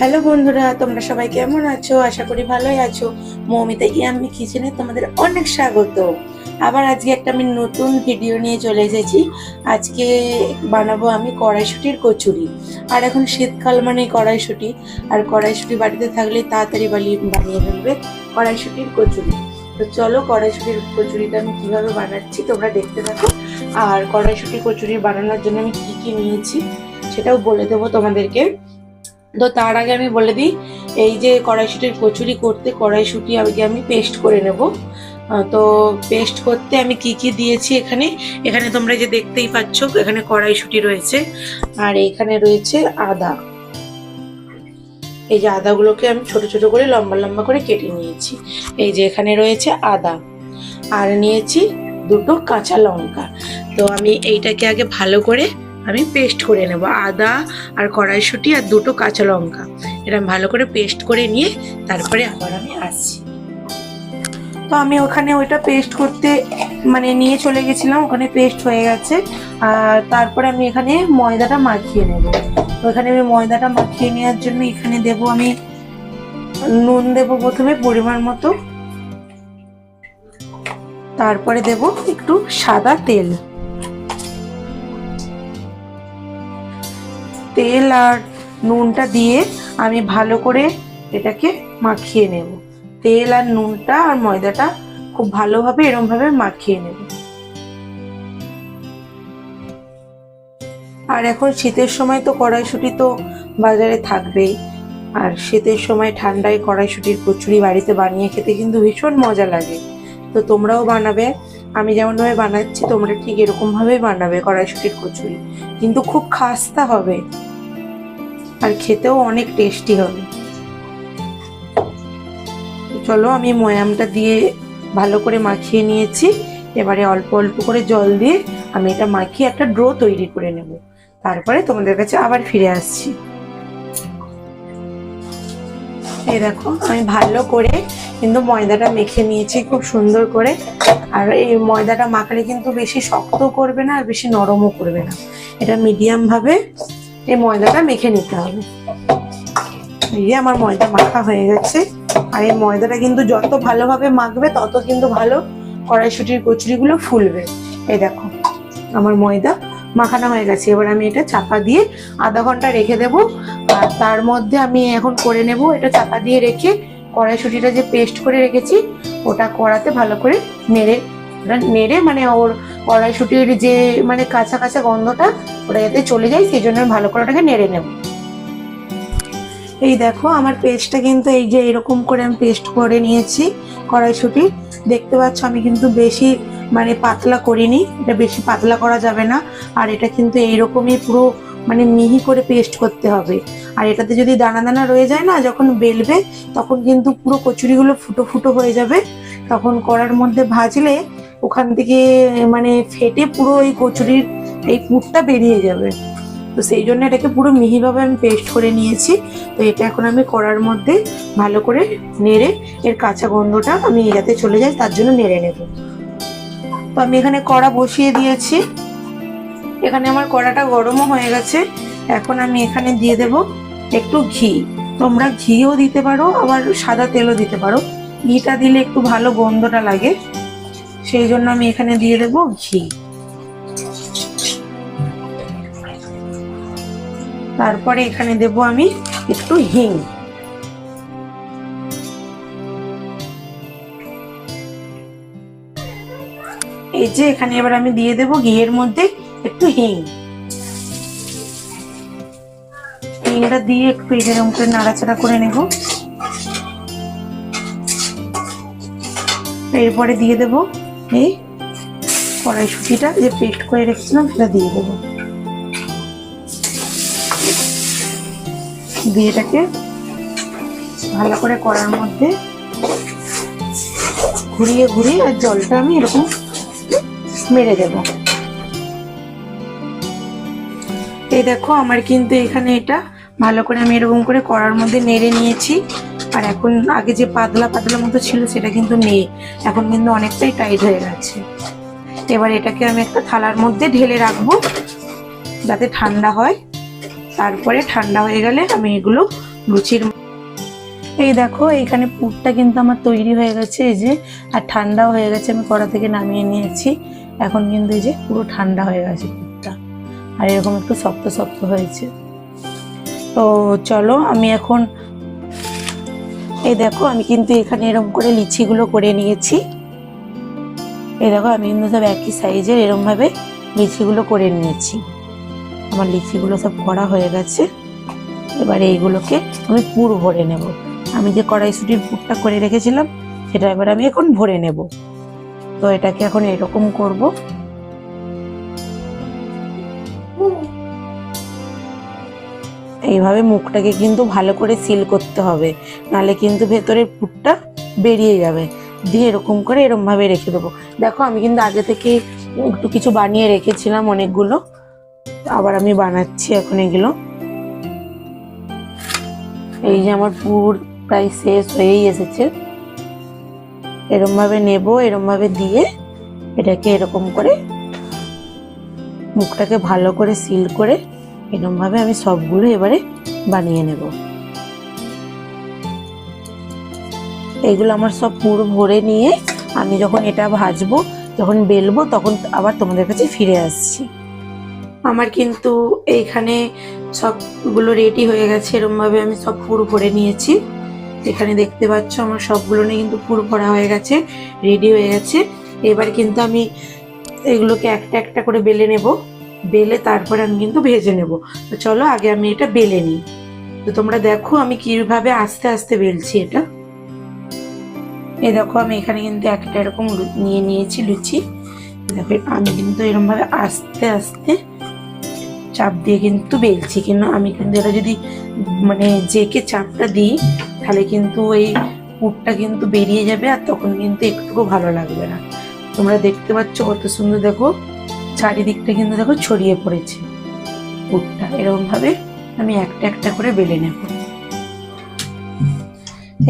Hello বন্ধুরা, তোমরা সবাই কেমন আছো? আশা করি ভালোই আছো। মৌমিতা ইয়াম্মি কিচেনে তোমাদের অনেক স্বাগত। আবার আজকে একটা আমি নতুন ভিডিও নিয়ে চলে এসেছি। আজকে বানাবো আমি কড়াইশুটির কচুরি। আর এখন শীতকাল মানে কড়াইশুটি। আর কড়াইশুটি বাড়িতে থাকলে তাড়াতাড়ি বানিয়ে ফেলবে কড়াইশুটির কচুরি। তো চলো কড়াইশুটির কচুরিটা আমি কীভাবে বানাচ্ছি তোমরা দেখতে থাকো। আর কড়াইশুটি কচুরি বানানোর জন্য আমি কি কি নিয়েছি সেটাও বলে দেবো তোমাদেরকে। তো তার আগে আমি বলে দিই, এই যে কড়াইশুটির কচুরি করতে কড়াইশুটি আগে আমি পেস্ট করে নেব? তো পেস্ট করতে আমি কি কি দিয়েছি এখানে? এখানে তোমরা যে দেখতেই পাচ্ছ, এখানে কড়াইশুটি রয়েছে আর এখানে রয়েছে আদা। এই যে আদাগুলোকে আমি ছোট ছোট করে লম্বা লম্বা করে কেটে নিয়েছি। এই যে এখানে রয়েছে আদা। আর নিয়েছি দুটো কাঁচা লঙ্কা। তো আমি এইটাকে আগে ভালো করে আমি পেস্ট করে নেব, আদা আর কড়াইশুঁটি আর দুটো কাঁচা লঙ্কা। এটা আমি ভালো করে পেস্ট করে নিয়ে তারপরে আবার আমি আসছি। তো আমি ওখানে ওইটা পেস্ট করতে মানে নিয়ে চলে গেছিলাম, ওখানে পেস্ট হয়ে গেছে। আর তারপরে আমি এখানে ময়দাটা মাখিয়ে নেব। তো এখানে আমি ময়দাটা মাখিয়ে নেওয়ার জন্য এখানে দেব আমি নুন দেব প্রথমে পরিমাণ মতো। তারপরে দেব একটু সাদা তেল। তেল আর নুনটা দিয়ে আমি ভালো করে এটাকে মাখিয়ে নেব। তেল আর নুনটা আর ময়দাটা খুব ভালোভাবে এরমভাবে মাখিয়ে নেব। আর এখন শীতের সময় তো কড়াইশুটি তো বাজারে থাকবেই। আর শীতের সময় ঠান্ডায় কড়াইশুটির কচুরি বাড়িতে বানিয়ে খেতে কিন্তু ভীষণ মজা লাগে। তো তোমরাও বানাবে, আমি যেমনভাবে বানাচ্ছি, তোমরা ঠিক এরকমভাবেই বানাবে কড়াইশুটির কচুরি। কিন্তু খুব খাস্তা হবে। আর খেতেও অনেক টেস্টি হবে। চলো আমি ময়ামটা দিয়ে ভালো করে মাখিয়ে নিয়েছি। এবারে অল্প অল্প করে জল দিয়ে আমি এটা মাখিয়ে একটা ড্রো তৈরি করে নেব। তারপরে তোমাদের কাছে আবার ফিরে আসছি। এই দেখো, আমি ভালো করে কিন্তু ময়দাটা মেখে নিয়েছি খুব সুন্দর করে। আর এই ময়দাটা মাখালে কিন্তু বেশি শক্ত করবে না আর বেশি নরমও করবে না। এটা মিডিয়াম ভাবে এই ময়দাটা মেখে নিতে হবে। এই আমার ময়দা মাখা হয়ে গেছে। আর এই ময়দাটা কিন্তু যত ভালোভাবে মাখবে, তত কিন্তু ভালো কড়াইশুটির কচুরিগুলো ফুলবে। এই দেখো, আমার ময়দা মাখানো হয়ে গেছে। এবার আমি এটা চাপা দিয়ে আধা ঘণ্টা রেখে দেব। আর তার মধ্যে আমি এখন করে নেব, এটা চাপা দিয়ে রেখে কড়াইশুটিটা যে পেস্ট করে রেখেছি, ওটা কড়াতে ভালো করে নেড়ে নেড়ে মানে ওর কড়াইশুটির যে মানে কাঁচা কাঁচা গন্ধটা, ওটা যাতে চলে যায়, সেই জন্য ভালো করে ওটাকে নেড়ে নেব। এই দেখো, আমার পেস্টটা কিন্তু এই যে এরকম করে আমি পেস্ট করে নিয়েছি কড়াইশুটি। দেখতে পাচ্ছ, আমি কিন্তু বেশি মানে পাতলা করিনি, এটা বেশি পাতলা করা যাবে না। আর এটা কিন্তু এইরকমই পুরো মানে মিহি করে পেস্ট করতে হবে। আর এটাতে যদি দানা দানা রয়ে যায় না, যখন বেলবে, তখন কিন্তু পুরো কচুরিগুলো ফুটো ফুটো হয়ে যাবে। তখন কড়ার মধ্যে ভাজলে ওখান থেকে মানে ফেটে পুরো ওই কচুরির এই পুরটা বেরিয়ে যাবে। তো সেই জন্য এটাকে পুরো মিহিভাবে আমি পেস্ট করে নিয়েছি। তো এটা এখন আমি কড়ার মধ্যে ভালো করে নেড়ে এর কাঁচা গন্ধটা আমি যাতে চলে যায় তার জন্য নেড়ে নেব। তো আমি এখানে কড়া বসিয়ে দিয়েছি। এখানে আমার কড়াটা গরমও হয়ে গেছে। এখন আমি এখানে দিয়ে দেব একটু ঘি। তোমরা ঘিও দিতে পারো, আবার সাদা তেলও দিতে পারো। ঘিটা দিলে একটু ভালো গন্ধটা লাগে। সেই জন্য আমি এখানে দিয়ে দেব ঘি। তারপরে এখানে দেব আমি একটু হিং। এই যে এখানে এবার আমি দিয়ে দেব ঘিয়ের মধ্যে একটু হিং। হিংটা দিয়ে একটু এরকম করে নাড়াচাড়া করে নেব। এরপরে দিয়ে দেব এই কড়াইশুটিটা যে পেস্ট করে রেখেছিলাম সেটা দিয়ে দেবো। দিয়ে এটাকে ভালো করে করার মধ্যে ঘুরিয়ে ঘুরিয়ে আর জলটা আমি এরকম মেরে দেব। এই দেখো আমার কিন্তু এখানে এটা ভালো করে আমি এরকম করে কড়ার মধ্যে নেড়ে নিয়েছি। আর এখন আগে যে পাতলা পাতলা মতো ছিল, সেটা কিন্তু নেই। এখন কিন্তু অনেকটাই টাইট হয়ে গেছে। এবার এটাকে আমি একটা থালার মধ্যে ঢেলে রাখব, যাতে ঠান্ডা হয়। তারপরে ঠান্ডা হয়ে গেলে আমি এগুলো লুচির এই দেখো, এইখানে পুরটা কিন্তু আমার তৈরি হয়ে গেছে, এই যে, আর ঠান্ডাও হয়ে গেছে, আমি কড়া থেকে নামিয়ে নিয়েছি। এখন কিন্তু এই যে পুরো ঠান্ডা হয়ে গেছে পুরটা, আর এরকম একটু শক্ত শক্ত হয়েছে। তো চলো, আমি এখন এই দেখো, আমি কিন্তু এখানে এরকম করে লিচিগুলো করে নিয়েছি। এই দেখো, আমি কিন্তু সব একই সাইজের এরকম ভাবে লিচিগুলো করে নিয়েছি। আমার লিচিগুলো সব করা হয়ে গেছে। এবার এইগুলোকে আমি পুর ভরে নেব। আমি যে কড়াইশুটির পুরটা করে রেখেছিলাম, সেটা এবার আমি এখন ভরে নেব। তো এটাকে এখন এরকম করব। এইভাবে মুখটাকে কিন্তু ভালো করে সিল করতে হবে। নালে কিন্তু ভেতরের পুরটা বেরিয়ে যাবে। দিয়ে এরকম করে এরকম ভাবে রেখে দেবো। দেখো, আমি কিন্তু আগে থেকে একটু কিছু বানিয়ে রেখেছিলাম অনেকগুলো। আবার আমি বানাচ্ছি এখন এগুলো। এই যে আমার পুর প্রায় শেষ হয়েই এসেছে। এরম ভাবে নেব এরম ভাবে দিয়ে এটাকে এরকম করে মুখটাকে ভালো করে সিল করে এরম ভাবে আমি সবগুলো এবারে বানিয়ে নেব। এইগুলো আমার সব পুরো ভরে নিয়ে আমি যখন এটা ভাজবো, যখন বেলবো, তখন আবার তোমাদের কাছে ফিরে আসছি। আমার কিন্তু এইখানে সবগুলো রেডি হয়ে গেছে এরম ভাবে আমি সব পুরো ভরে নিয়েছি। এখানে দেখতে পাচ্ছ আমার সবগুলো নিয়ে কিন্তু পুরো ভরা হয়ে গেছে রেডি হয়ে গেছে। এবার কিন্তু আমি এগুলোকে একটা একটা করে বেলে নেব। বেলে তারপরে আমি কিন্তু ভেজে নেব। তো চলো আগে আমি এটা বেলে নিই। তো তোমরা দেখো আমি কীভাবে আস্তে আস্তে বেলছি এটা। এই দেখো আমি এখানে কিন্তু একটা এরকম নিয়ে নিয়েছি লুচি। দেখো, আমি কিন্তু এরকম ভাবে আস্তে আস্তে চাপ দিয়ে কিন্তু বেলছি। কিন্তু আমি কিন্তু এটা যদি মানে জেকে চাপটা দিই, তাহলে কিন্তু এই পুরটা কিন্তু বেরিয়ে যাবে আর তখন কিন্তু একটুকু ভালো লাগবে না। তোমরা দেখতে পাচ্ছ কত সুন্দর, দেখো। চারিদিকটা কিন্তু দেখো ছড়িয়ে পড়েছে। পুরটা এরকম ভাবে আমি একটা একটা করে বেলে নেব।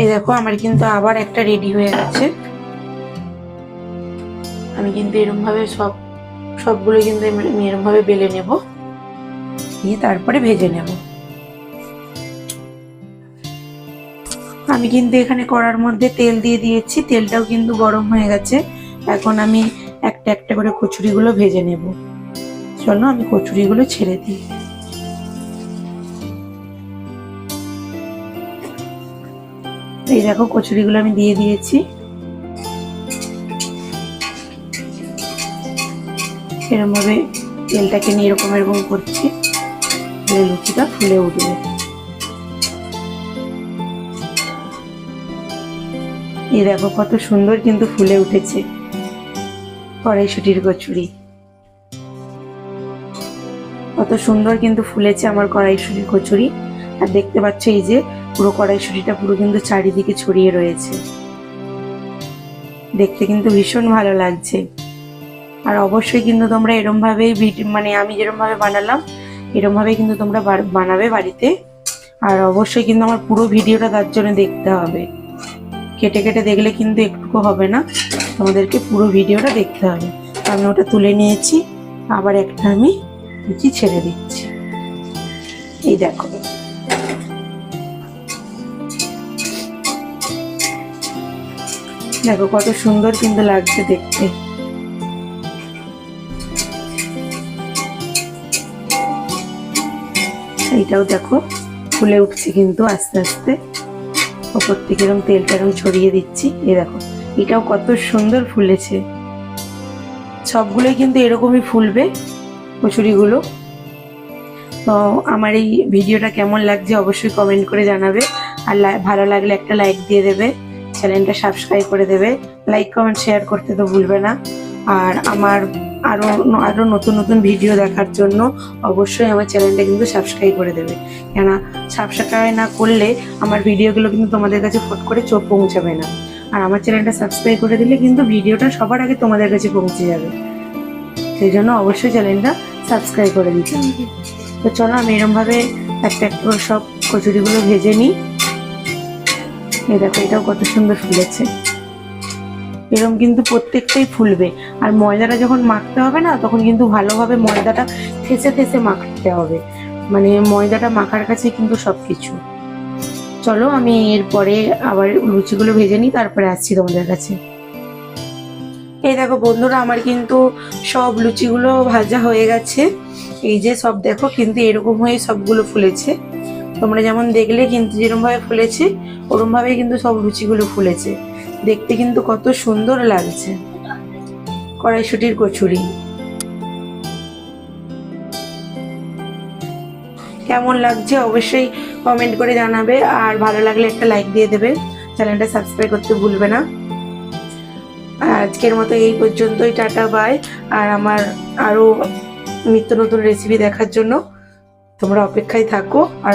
এই দেখো আমার কিন্তু আবার একটা রেডি হয়ে গেছে। আমি কিন্তু এরকম ভাবে সব, সবগুলো কিন্তু আমি এরকম ভাবে বেলে নেব। দিয়ে তারপরে ভেজে নেব। আমি কিন্তু এখানে কড়ার মধ্যে তেল দিয়ে দিয়েছি। তেলটাও কিন্তু গরম হয়ে গেছে। এখন আমি একটা একটা করে কচুরিগুলো ভেজে নেব। চলো আমি কচুরিগুলো ছেড়ে দিই। এই দেখো কচুরিগুলো আমি দিয়ে দিয়েছি। এরকম ভাবে তেলটাকে নিয়ে এরকম এরকম করছি। লুচিটা ফুলে উঠবে। এই দেখো কত সুন্দর কিন্তু ফুলে উঠেছে। কড়াইশুটির কচুরি। কত সুন্দর কিন্তু ফুলেছে আমার কড়াইশুটির কচুরি। আর দেখতে পাচ্ছ এই যে পুরো কড়াইশুটিটা পুরো কিন্তু চারিদিকে ছড়িয়ে রয়েছে। দেখতে কিন্তু ভীষণ ভালো লাগছে। আর অবশ্যই কিন্তু তোমরা এরম ভাবেই মানে আমি যেরম ভাবে বানালাম এরম ভাবে কিন্তু তোমরা বানাবে বাড়িতে। আর অবশ্যই কিন্তু আমার পুরো ভিডিওটা তার জন্য দেখতে হবে। কেটে কেটে দেখলে কিন্তু একটুকু হবে না। তোমাদেরকে পুরো ভিডিওটা দেখতে হবে। আমি ওটা তুলে নিয়েছি, আবার একটা আমি লুচি ছেড়ে দিচ্ছি। এই দেখো। দেখো কত সুন্দর কিন্তু লাগছে দেখতে। এইটাও দেখো, ফুলে উঠছে কিন্তু আস্তে আস্তে। ওপর থেকে এরকম তেলটা এরকম ছড়িয়ে দিচ্ছি, এই দেখো। এটাও কত সুন্দর ফুলেছে। সবগুলোই কিন্তু এরকমই ফুলবে, কচুরিগুলো। তো আমার এই ভিডিওটা কেমন লাগছে অবশ্যই কমেন্ট করে জানাবে। আর ভালো লাগলে একটা লাইক দিয়ে দেবে চ্যানেলটা সাবস্ক্রাইব করে দেবে। লাইক কমেন্ট শেয়ার করতে তো ভুলবে না। আর আমার আরও আরও নতুন নতুন ভিডিও দেখার জন্য অবশ্যই আমার চ্যানেলটা কিন্তু সাবস্ক্রাইব করে দেবে। কেননা সাবস্ক্রাইব না করলে আমার ভিডিওগুলো কিন্তু তোমাদের কাছে ফট করে চোখ পৌঁছাবে না। আর আমার চ্যানেলটা সাবস্ক্রাইব করে দিলে কিন্তু ভিডিওটা সবার আগে তোমাদের কাছে পৌঁছে যাবে। সেই জন্য অবশ্যই চ্যানেলটা সাবস্ক্রাইব করে দিতে। তো চলো আমি এরমভাবে একটা একটা সব কচুরিগুলো ভেজে নিই। এই দেখো, এটাও কত সুন্দর ফুলেছে। এরকম কিন্তু প্রত্যেকটাই ফুলবে। আর ময়দাটা যখন মাখতে হবে না, তখন কিন্তু ভালোভাবে ময়দাটা থেসে থেসে মাখতে হবে। মানে ময়দাটা মাখার কাছে কিন্তু সব কিছু চলো, আমি এরপরে আবার লুচিগুলো ভেজে নিই, তারপরে আসছি তোমাদের কাছে। এই দেখো বন্ধুরা, আমার কিন্তু সব লুচিগুলো ভাজা হয়ে গেছে। এই যে সব দেখো, কিন্তু এরকম হয়ে সবগুলো ফুলেছে। তোমরা যেমন দেখলে কিন্তু যেরকম ভাবে ফুলেছে ওরকম ভাবে কিন্তু সব লুচিগুলো ফুলেছে। দেখতে কিন্তু কত সুন্দর লাগছে। কড়াইশুটির কচুরি। কেমন লাগছে অবশ্যই কমেন্ট করে জানাবে। আর ভালো লাগলে একটা লাইক দিয়ে দেবে। চ্যানেলটা সাবস্ক্রাইব করতে ভুলবে না। আজকের মতো এই পর্যন্তই, টাটা বাই আর আমার আরও নিত্য নতুন রেসিপি দেখার জন্য তোমরা অপেক্ষায় থাকো। আর